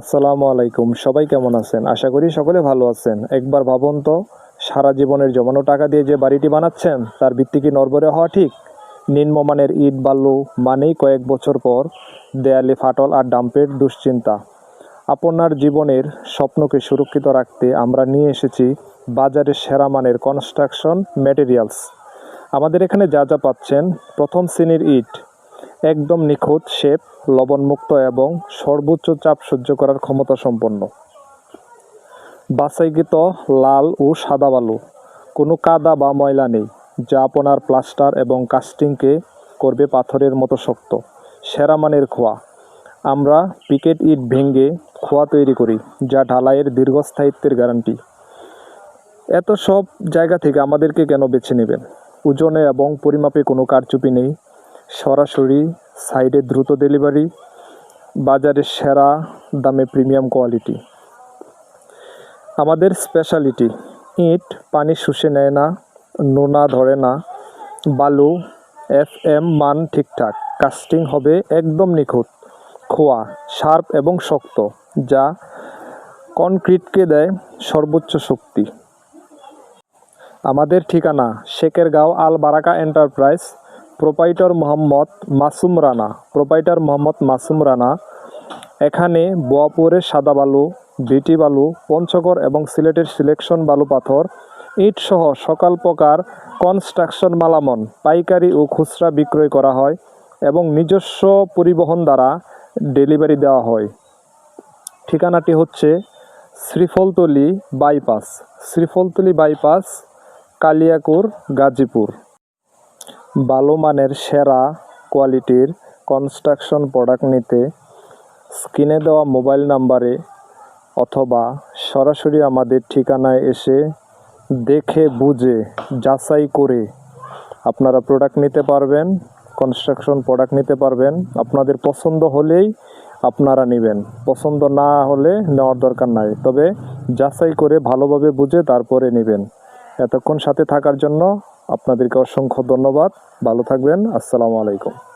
আসসালামু আলাইকুম। সবাই কেমন আছেন? আশা করি সকলে ভালো আছেন। একবার ভাবুন তো, সারা জীবনের জমানো টাকা দিয়ে যে বাড়িটি বানাচ্ছেন, তার ভিত্তি কি নরবরে হওয়া ঠিক? নিম্নমানের ইট বালু মানেই কয়েক বছর পর দেয়ালে ফাটল আর ডাম্পের দুশ্চিন্তা। আপনার জীবনের স্বপ্নকে সুরক্ষিত রাখতে আমরা নিয়ে এসেছি বাজারের সেরা মানের কনস্ট্রাকশন ম্যাটেরিয়ালস আমাদের এখানে যা যা পাচ্ছেন, প্রথম শ্রেণির ইট একদম নিখুঁত, শেপ, লবণমুক্ত এবং সর্বোচ্চ চাপ সহ্য করার ক্ষমতা সম্পন্ন। বাছাইকৃত লাল ও সাদা বালু। কোনো কাদা বা ময়লা নেই, যা আপনার প্লাস্টার এবং কাস্টিংকে করবে পাথরের মতো শক্ত, সেরা মানের খোয়া। আমরা পিকেট ইট ভেঙে খোয়া তৈরি করি, যা ঢালাইয়ের দীর্ঘস্থায়িত্বের গ্যারান্টি। এত সব জায়গা থেকে আমাদেরকে কেন বেছে নেবেন? ওজনে এবং পরিমাপে কোনো কারচুপি নেই সরাসরি সাইডে দ্রুত ডেলিভারি, বাজারের সেরা দামে প্রিমিয়াম কোয়ালিটি। আমাদের স্পেশালিটি, ইট, পানি শুষে নেয় না, নোনা ধরে না, বালু এফ এম মান ঠিকঠাক, কাস্টিং হবে একদম নিখুঁত, খোয়া, শার্প এবং শক্ত, যা কনক্রিটকে দেয় সর্বোচ্চ শক্তি। আমাদের ঠিকানা, Shekhergaon Al Baraka enterprise proprietor Mohammad Masum Rana, proprietor Mohammad Masum Rana, এখানে বোয়াপুরের সাদা বালু, বিটি বালু, পঞ্চগড় এবং সিলেটের সিলেকশন বালু পাথর, ইট সহ সকল প্রকার কনস্ট্রাকশন মালামন পাইকারি ও খুচরা বিক্রয় করা হয় এবং নিজস্ব পরিবহন দ্বারা ডেলিভারি দেওয়া হয়। ঠিকানাটি হচ্ছে শ্রীফলতলি বাইপাস শ্রীফলতলি বাইপাস, কালিয়াকুর, গাজীপুর। ভালো মানের সেরা কোয়ালিটির কনস্ট্রাকশন প্রোডাক্ট নিতে স্ক্রিনে দেওয়া মোবাইল নাম্বারে অথবা সরাসরি আমাদের ঠিকানায় এসে দেখে, বুঝে, যাচাই করে আপনারা প্রোডাক্ট নিতে পারবেন, কনস্ট্রাকশন প্রোডাক্ট নিতে পারবেন। আপনাদের পছন্দ হলেই আপনারা নেবেন। পছন্দ না হলে নেওয়ার দরকার নাই। তবে যাচাই করে ভালোভাবে বুঝে তারপরে নেবেন। এতক্ষণ সাথে থাকার জন্য আপনাদেরকে অসংখ্য ধন্যবাদ। ভালো থাকবেন। আসসালামু আলাইকুম।